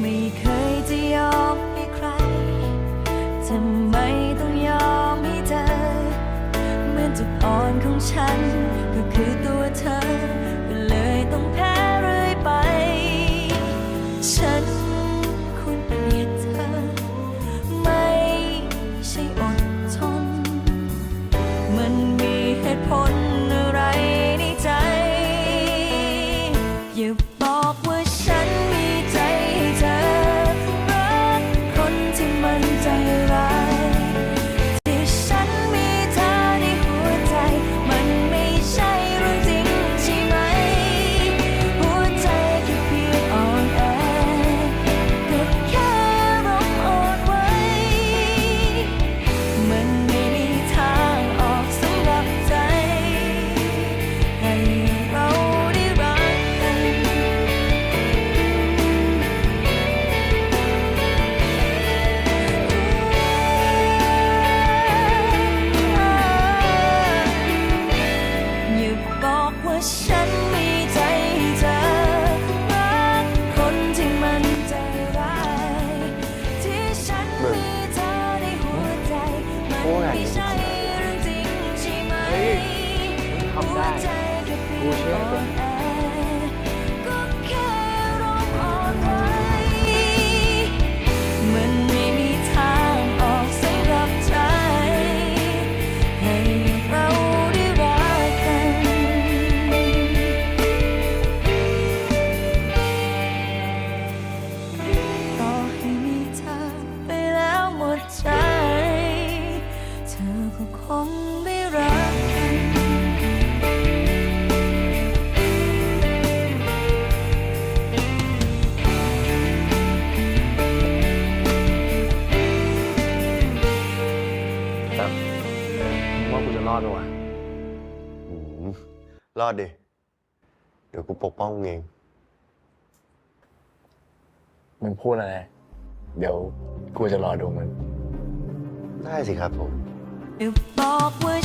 ไม่เคยจะยอมให้ใคร ทำไมต้องยอมให้เธอ เหมืนจุดอ่อนของฉันก็คือตัว ครักอว่ากูจะรอดปะวะหืมรอดดิ เดี๋ยวกูปกป้องงเอง มึงพูดอะไร เดี๋ยวกูจะรอดูมึง ได้สิครับผม Eu toco